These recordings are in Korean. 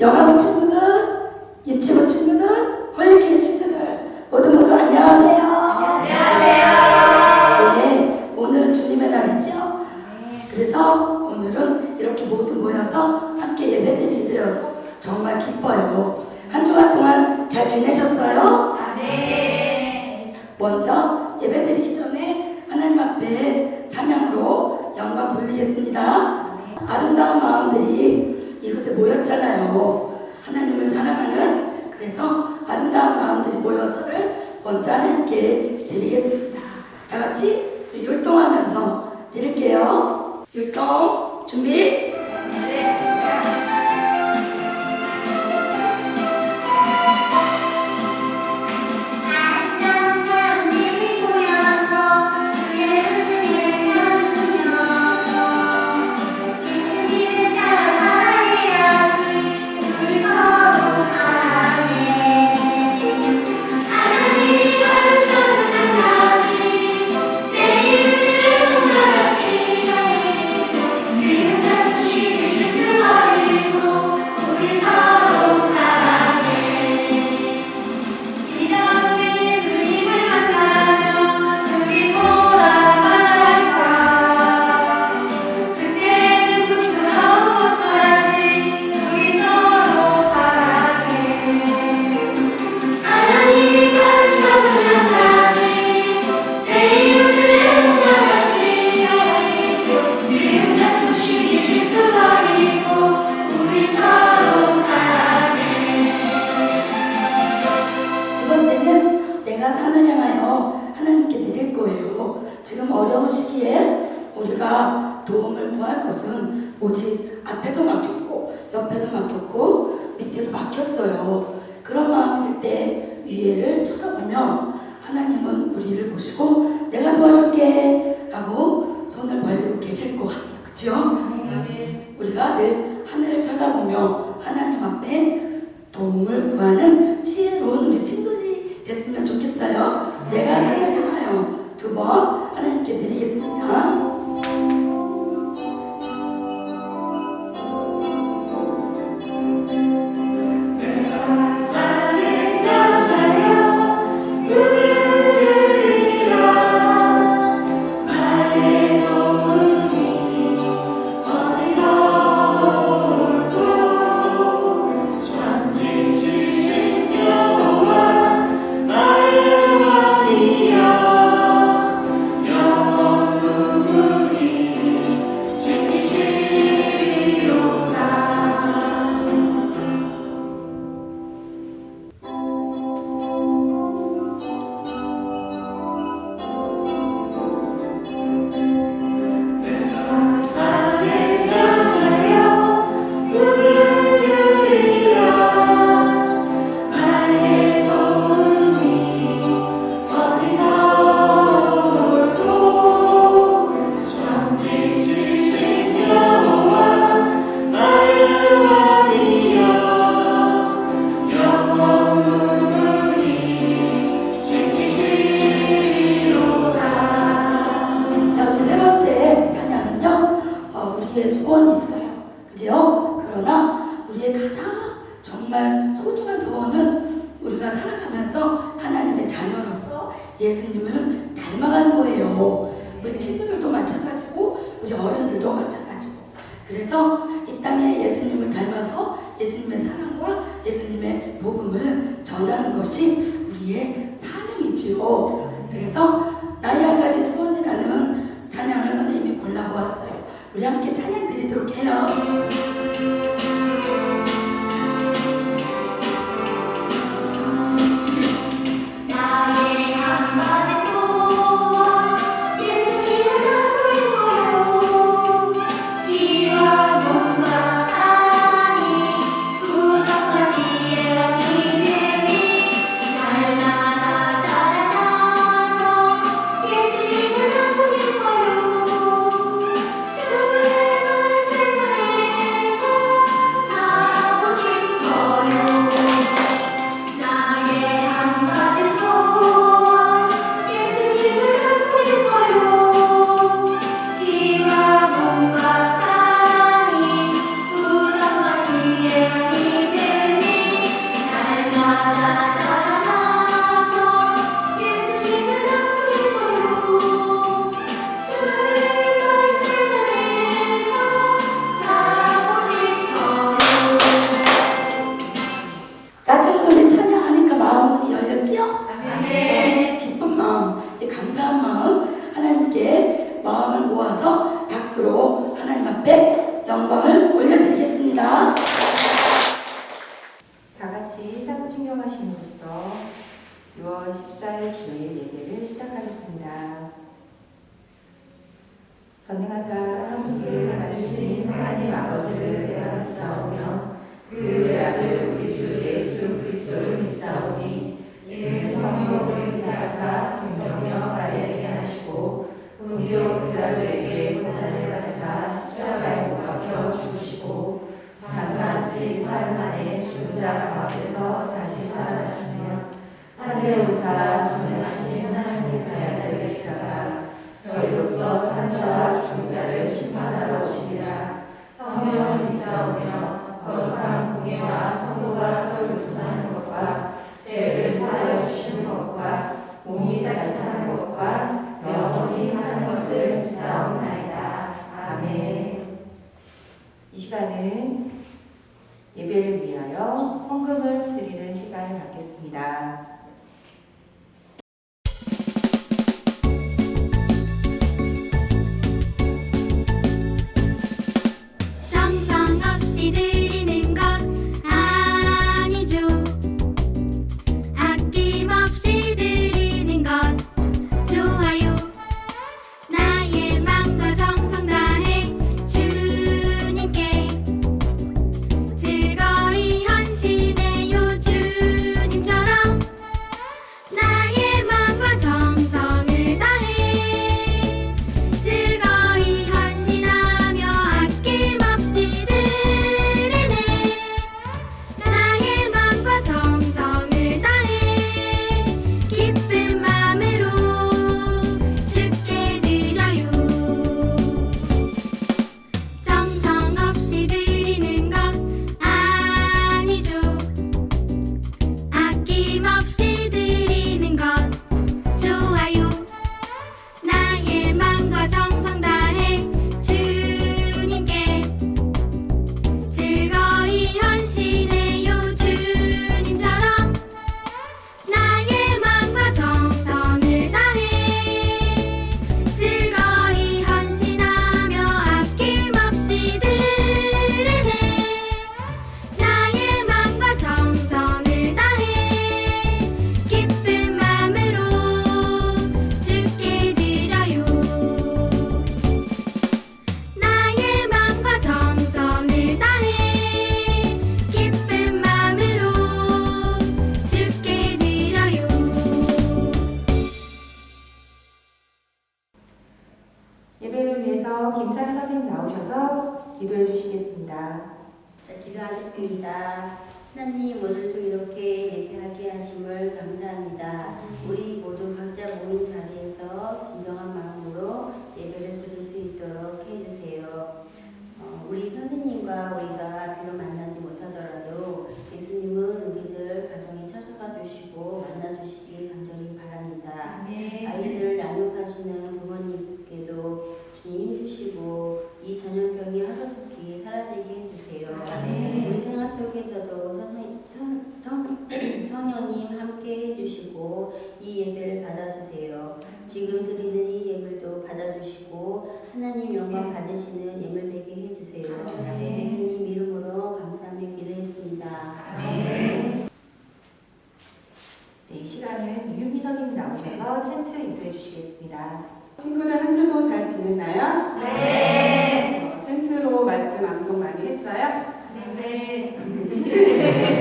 영화부 친구들,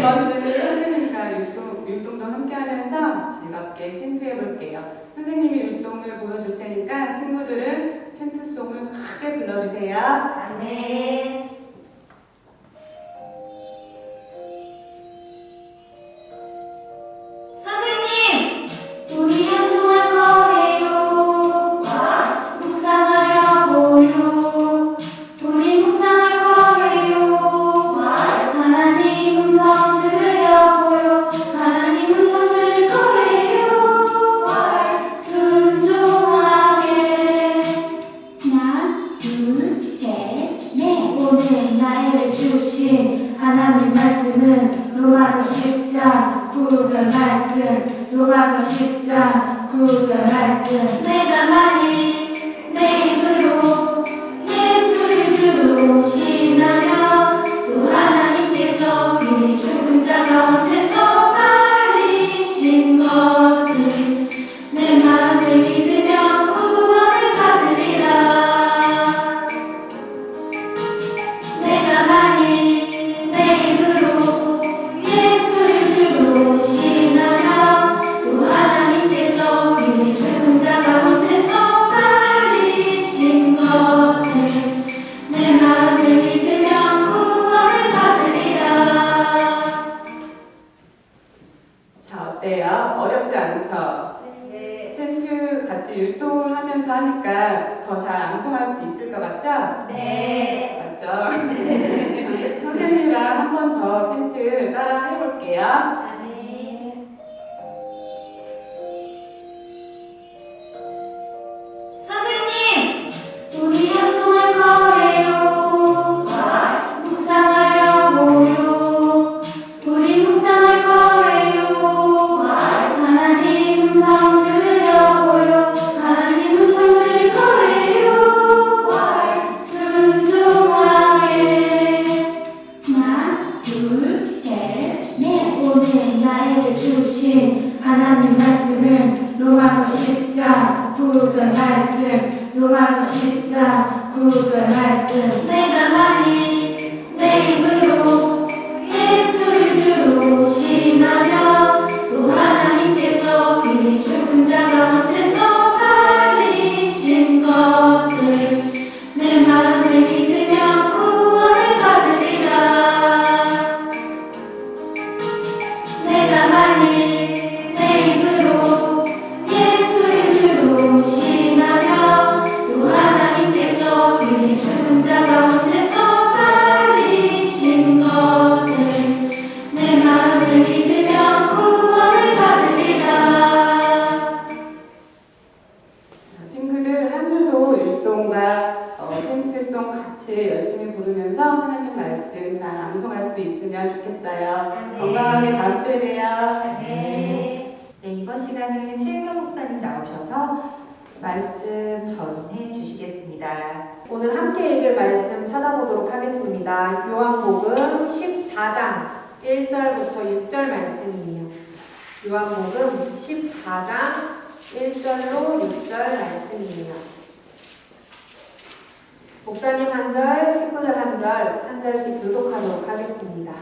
이 coração. 더 챈트 따라 해볼게요. 14장 1절부터 6절 말씀이에요. 요한복음 14장 1절로 6절 말씀이에요. 목사님 한 절, 친구들 한 절, 한 절씩 교독하도록 하겠습니다.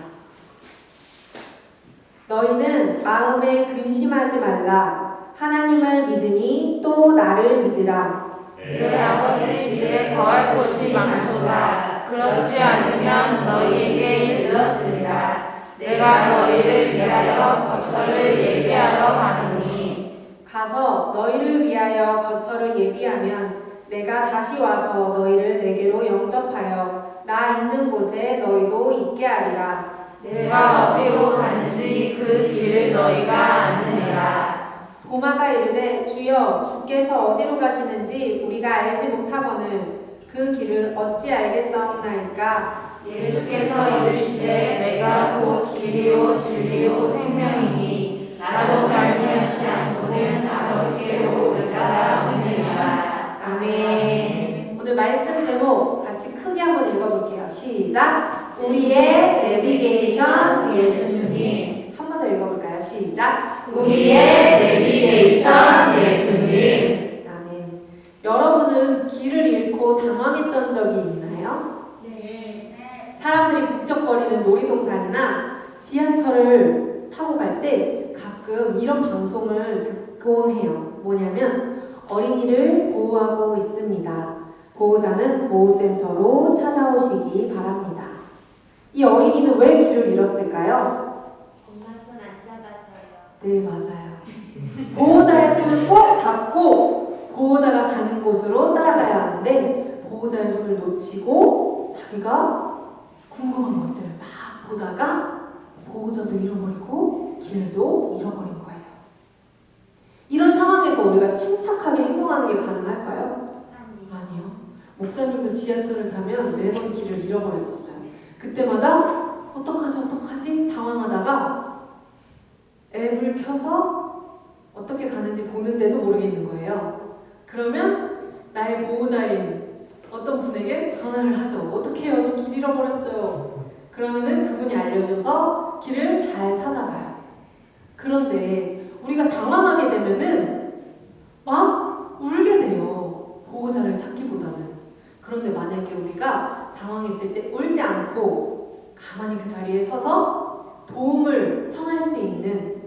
너희는 마음에 근심하지 말라. 하나님을 믿으니 또 나를 믿으라. 내 아버지 집에 거할 곳이 많도다 그렇지 않으면 너희에게 이르렀으리라 내가 너희를 위하여 거처를 예비하러 가노니. 가서 너희를 위하여 거처를 예비하면 내가 다시 와서 너희를 내게로 영접하여 나 있는 곳에 너희도 있게 하리라. 내가 어디로 가는지 그 길을 너희가 아느니라. 도마가 이르되 주여 주께서 어디로 가시는지 우리가 알지 못하거늘 그 길을 어찌 알겠사옵나이까 예수께서 이르시되 내가 곧 길이요 진리요 생명이니 나로 말미암지 않고는 아버지께로 올 자가 없느니라 아멘. 오늘 말씀 제목 같이 크게 한번 읽어볼게요. 시작. 우리의 내비게이션 예수님. 한 번 더 읽어볼까요? 시작. 우리의 내비게이션 예수님 아멘. 여러분은 길을 잃고 당황했던 적이 있나요? 네. 사람들이 북적거리는 놀이동산이나 지하철을 타고 갈 때 가끔 이런 방송을 듣곤 해요. 뭐냐면 어린이를 보호하고 있습니다. 보호자는 보호센터로 찾아오시기 바랍니다. 이 어린이는 왜 길을 잃었을까요? 엄마 손 안 잡아서요 네, 맞아요. 보호자의 손을 꼭 잡고 보호자가 가는 곳으로 따라가야 하는데 보호자의 손을 놓치고 자기가 궁금한 것들을 막 보다가 보호자도 잃어버리고 길도 잃어버린 거예요. 이런 상황에서 우리가 침착하게 행동하는 게 가능할까요? 아니요. 목사님도 지하철을 타면 매번 길을 잃어버렸었어요. 그때마다 어떡하지 어떡하지 당황하다가 앱을 켜서 어떻게 가는지 보는데도 모르겠는 거예요. 그러면 나의 보호자인 어떤 분에게 전화를 하죠. 어떻게 해요? 저 길 잃어버렸어요. 그러면은 그분이 알려줘서 길을 잘 찾아가요. 그런데 우리가 당황하게 되면은 막 울게 돼요. 보호자를 찾기보다는. 그런데 만약에 우리가 당황했을 때 울지 않고 가만히 그 자리에 서서 도움을 청할 수 있는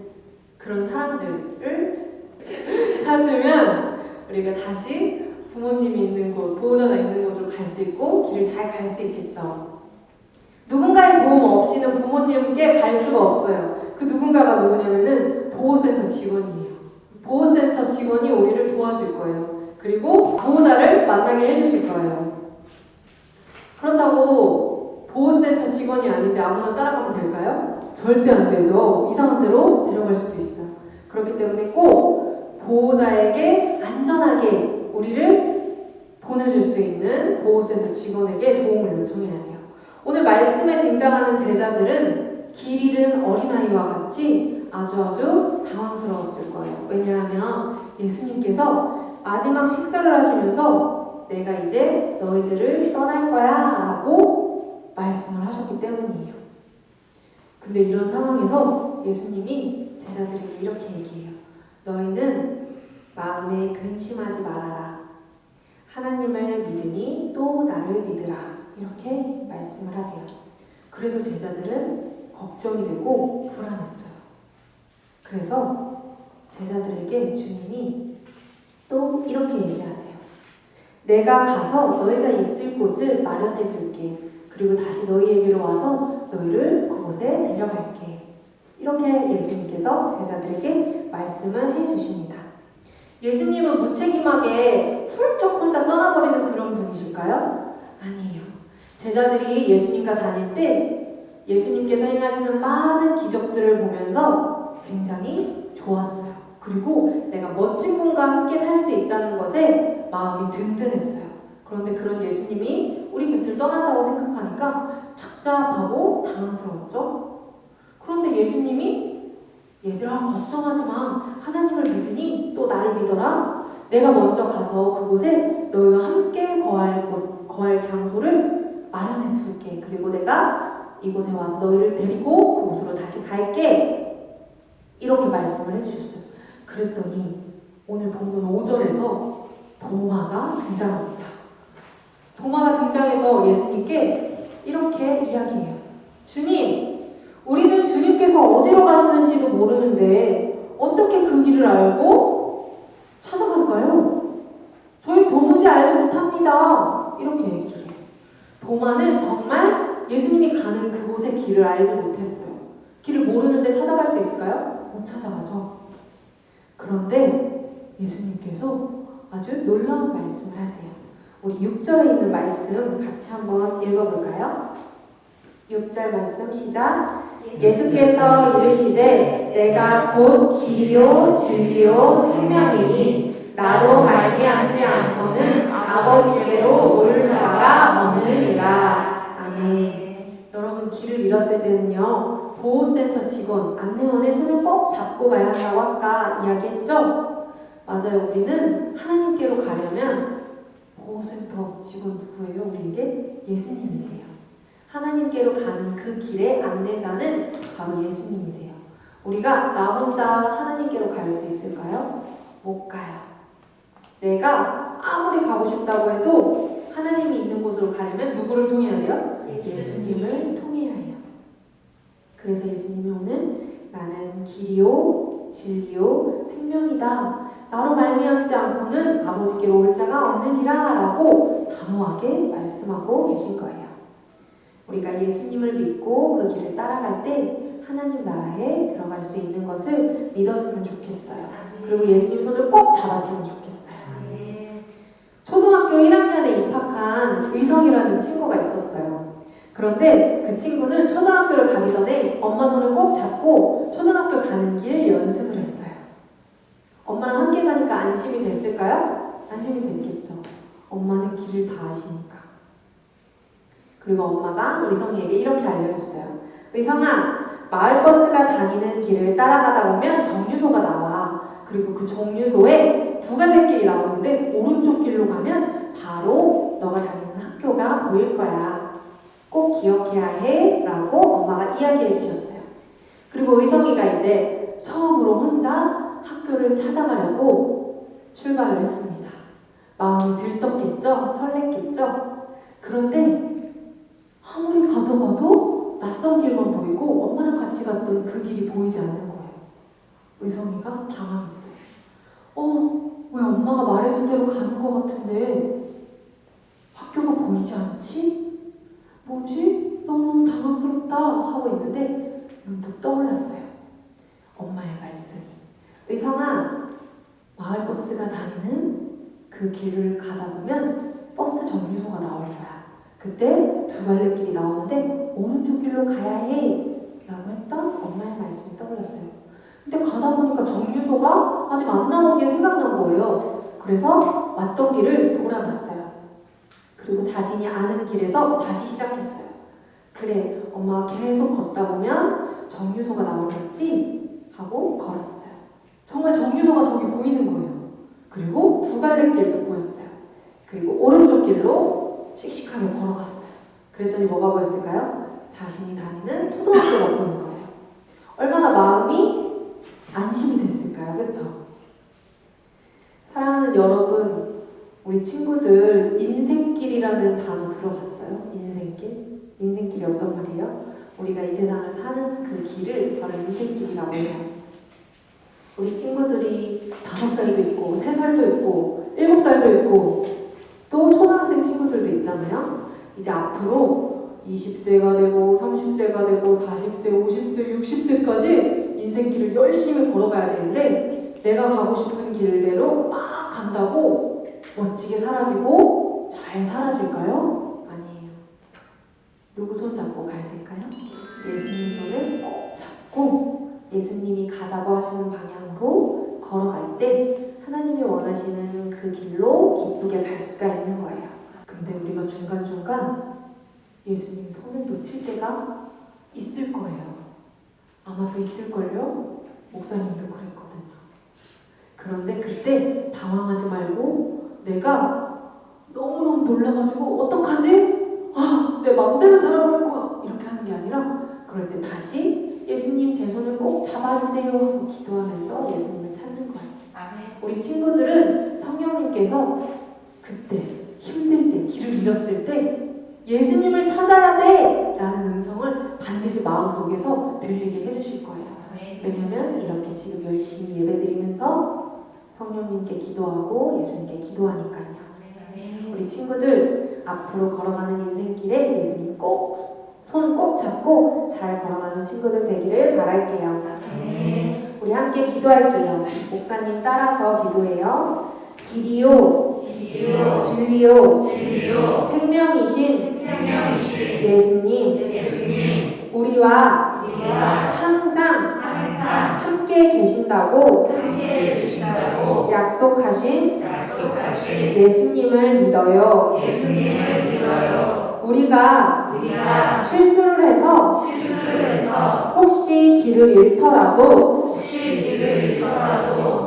그런 사람들을 찾으면 우리가 다시 부모님이 있는 곳, 보호자가 있는 곳으로 갈 수 있고 길을 잘 갈 수 있겠죠. 누군가의 도움 없이는 부모님께 갈 수가 없어요. 그 누군가가 누구냐면은 보호센터 직원이에요. 보호센터 직원이 우리를 도와줄 거예요. 그리고 보호자를 만나게 해주실 거예요. 그렇다고 보호센터 직원이 아닌데 아무나 따라가면 될까요? 절대 안 되죠. 이상한 데로 데려갈 수도 있어요. 그렇기 때문에 꼭 보호자에게 안전하게 우리를 보내줄 수 있는 보호센터 직원에게 도움을 요청해야 돼요. 오늘 말씀에 등장하는 제자들은 길 잃은 어린아이와 같이 아주 아주 당황스러웠을 거예요. 왜냐하면 예수님께서 마지막 식사를 하시면서 내가 이제 너희들을 떠날 거야 라고 말씀을 하셨기 때문이에요. 근데 이런 상황에서 예수님이 제자들에게 이렇게 얘기해요. 너희는 마음에 근심하지 말아라. 하나님을 믿으니 또 나를 믿으라. 이렇게 말씀을 하세요. 그래도 제자들은 걱정이 되고 불안했어요. 그래서 제자들에게 주님이 또 이렇게 얘기하세요. 내가 가서 너희가 있을 곳을 마련해 둘게. 그리고 다시 너희에게로 와서 너희를 그곳에 데려갈게. 이렇게 예수님께서 제자들에게 말씀을 해 주십니다. 예수님은 무책임하게 훌쩍 혼자 떠나버리는 그런 분이실까요? 아니에요. 제자들이 예수님과 다닐 때 예수님께서 행하시는 많은 기적들을 보면서 굉장히 좋았어요. 그리고 내가 멋진 분과 함께 살 수 있다는 것에 마음이 든든했어요. 그런데 그런 예수님이 우리 곁을 떠난다고 생각하니까 착잡하고 당황스러웠죠. 그런데 예수님이 얘들아 걱정하지 마. 하나님을 믿으니 또 나를 믿어라. 내가 먼저 가서 그곳에 너희와 함께 거할 곳, 거할 장소를 마련해 둘게. 그리고 내가 이곳에 와서 너희를 데리고 그곳으로 다시 갈게. 이렇게 말씀을 해주셨어요. 그랬더니 오늘 본문 5절에서 도마가 등장합니다. 도마가 등장해서 예수님께 이렇게 이야기해요. 주님, 우리는 주님께서 어디로 가시는지도 모르는데 어떻게 그 길을 알고 찾아갈까요? 저희 도무지 알지 못합니다. 이렇게 얘기를 해요. 도마는 정말 예수님이 가는 그곳의 길을 알지 못했어요. 길을 모르는데 찾아갈 수 있을까요? 못 찾아가죠. 그런데 예수님께서 아주 놀라운 말씀을 하세요. 우리 6절에 있는 말씀 같이 한번 읽어볼까요? 6절 말씀 시작. 예수께서 이르시되 내가 곧 길이요 진리요 생명이니 나로 말미암지 않고는 아버지께로 올 자가 없느니라. 아멘. 여러분 길을 잃었을 때는요 보호센터 직원 안내원의 손을 꼭 잡고 가야 한다고 아까 이야기했죠? 맞아요. 우리는 하나님께로 가려면 보호센터 직원 누구예요? 우리에게 예수님이세요. 하나님께로 가는 그 길의 안내자는 바로 예수님이세요. 우리가 나 혼자 하나님께로 갈 수 있을까요? 못 가요. 내가 아무리 가고 싶다고 해도 하나님이 있는 곳으로 가려면 누구를 통해야 돼요? 예수님을 통해야 해요. 그래서 예수님이 오늘 나는 길이요, 진리요, 생명이다. 나로 말미암지 않고는 아버지께로 올 자가 없느니라 라고 단호하게 말씀하고 계신 거예요. 우리가 예수님을 믿고 그 길을 따라갈 때 하나님 나라에 들어갈 수 있는 것을 믿었으면 좋겠어요. 그리고 예수님 손을 꼭 잡았으면 좋겠어요. 초등학교 1학년에 입학한 의성이라는 친구가 있었어요. 그런데 그 친구는 초등학교를 가기 전에 엄마 손을 꼭 잡고 초등학교 가는 길 연습을 했어요. 엄마랑 함께 가니까 안심이 됐을까요? 안심이 됐겠죠. 엄마는 길을 다 아시니까. 그리고 엄마가 의성이에게 이렇게 알려줬어요. 의성아, 마을버스가 다니는 길을 따라가다 보면 정류소가 나와. 그리고 그 정류소에 두 갈래 길이 나오는데 오른쪽 길로 가면 바로 너가 다니는 학교가 보일 거야. 꼭 기억해야 해. 라고 엄마가 이야기해 주셨어요. 그리고 의성이가 이제 처음으로 혼자 학교를 찾아가려고 출발을 했습니다. 마음이 들떴겠죠? 설렜겠죠? 그런데 아무리 가도 가도 낯선 길만 보이고 엄마랑 같이 갔던 그 길이 보이지 않는 거예요. 의성이가 당황했어요. 어, 왜 엄마가 말해준 대로 가는 것 같은데 학교가 보이지 않지? 뭐지? 너무 당황스럽다 하고 있는데 문득 떠올랐어요. 엄마의 말씀이. 의성아, 마을버스가 다니는 그 길을 가다 보면 버스 정류소가 나올 거야. 그때 두 갈래 길이 나오는데 오른쪽 길로 가야 해. 라고 했던 엄마의 말씀이 떠올랐어요. 근데 가다 보니까 정류소가 아직 안 나온 게 생각난 거예요. 그래서 왔던 길을 돌아갔어요. 그리고 자신이 아는 길에서 다시 시작했어요. 그래, 엄마가 계속 걷다 보면 정류소가 나오겠지? 하고 걸었어요. 정말 정류소가 저기 보이는 거예요. 그리고 두 갈래 길도 보였어요. 그리고 오른쪽 길로 씩씩하게 걸어갔어요. 그랬더니 뭐가 보였을까요? 자신이 다니는 초등학교가 보이는 거예요. 얼마나 마음이 안심이 됐을까요? 그쵸? 사랑하는 여러분, 우리 친구들 인생길이라는 단어 들어봤어요? 인생길? 인생길이 어떤 말이에요? 우리가 이 세상을 사는 그 길을 바로 인생길이라고 해요. 우리 친구들이 다섯 살도 있고, 세 살도 있고, 일곱 살도 있고, 있잖아요. 이제 앞으로 20세가 되고, 30세가 되고, 40세, 50세, 60세까지 인생길을 열심히 걸어가야 되는데, 내가 가고 싶은 길대로 막 간다고 멋지게 사라지고 잘 사라질까요? 아니에요. 누구 손 잡고 가야 될까요? 예수님 손을 꼭 잡고 예수님이 가자고 하시는 방향으로 걸어갈 때 하나님이 원하시는 그 길로 기쁘게 갈 수가 있는 거예요. 중간중간 예수님 손을 놓칠 때가 있을 거예요. 아마도 있을걸요? 목사님도 그랬거든요. 그런데 그때 당황하지 말고 내가 너무너무 놀라가지고 어떡하지? 아, 내 맘대로 살아볼 거야. 이렇게 하는 게 아니라 그럴 때 다시 예수님 제 손을 꼭 잡아주세요 하고 기도하면서 예수님을 찾는 거예요. 우리 친구들은 성령님께서 그때 때 길을 잃었을 때 예수님을 찾아야 돼! 라는 음성을 반드시 마음속에서 들리게 해주실 거예요. 왜냐면 이렇게 지금 열심히 예배드리면서 성령님께 기도하고 예수님께 기도하니까요. 우리 친구들 앞으로 걸어가는 인생길에 예수님 꼭 손 꼭 잡고 잘 걸어가는 친구들 되기를 바랄게요. 우리 함께 기도할게요. 목사님 따라서 기도해요. 길이요, 진리요, 생명이신 예수님, 우리와 항상 함께 계신다고 약속하신 예수님을 믿어요. 우리가 실수를 해서 혹시 길을 잃더라도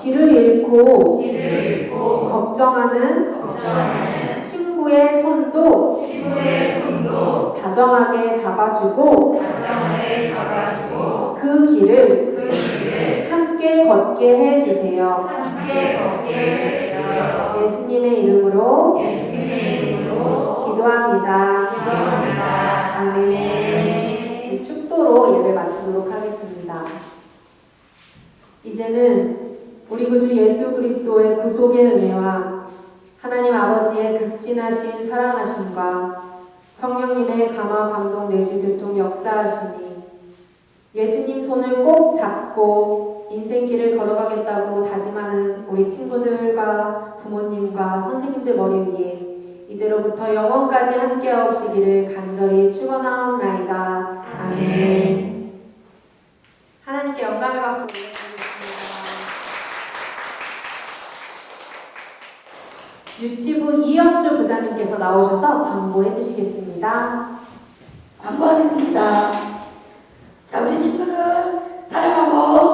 길을 잃고 걱정하는 친구의 손도 다정하게 잡아주고 그 길을 함께 걷게 해주세요. 예수님의 이름으로 기도합니다. 아멘. 이 축도로 예배 마치도록 하겠습니다. 이제는 우리 구주 예수 그리스도의 구속의 은혜와 하나님 아버지의 극진하신 사랑하심과 성령님의 감화 감동 내주 교통 역사하시니 예수님 손을 꼭 잡고 인생길을 걸어가겠다고 다짐하는 우리 친구들과 부모님과 선생님들 머리 위에 이제로부터 영원까지 함께 하시기를 간절히 축원하옵나이다. 아멘. 유치부 이영주 부장님께서 나오셔서 광고해 주시겠습니다. 광고하겠습니다. 자, 우리 친구들 사랑하고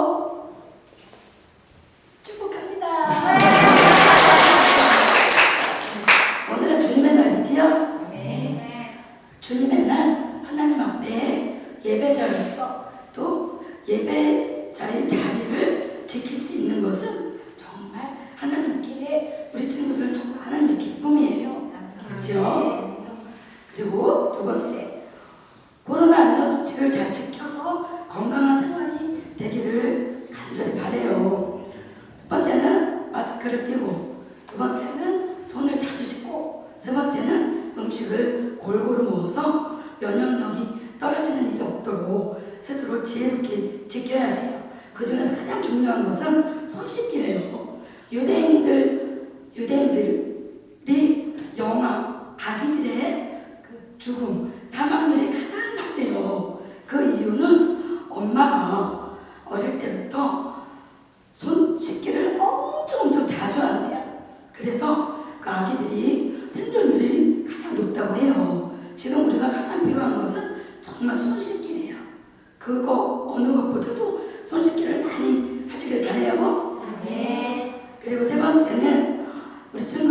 어느 것보다도 손씻기를 많이 하시길 바래요. 네. 그리고 세 번째는 우리 친구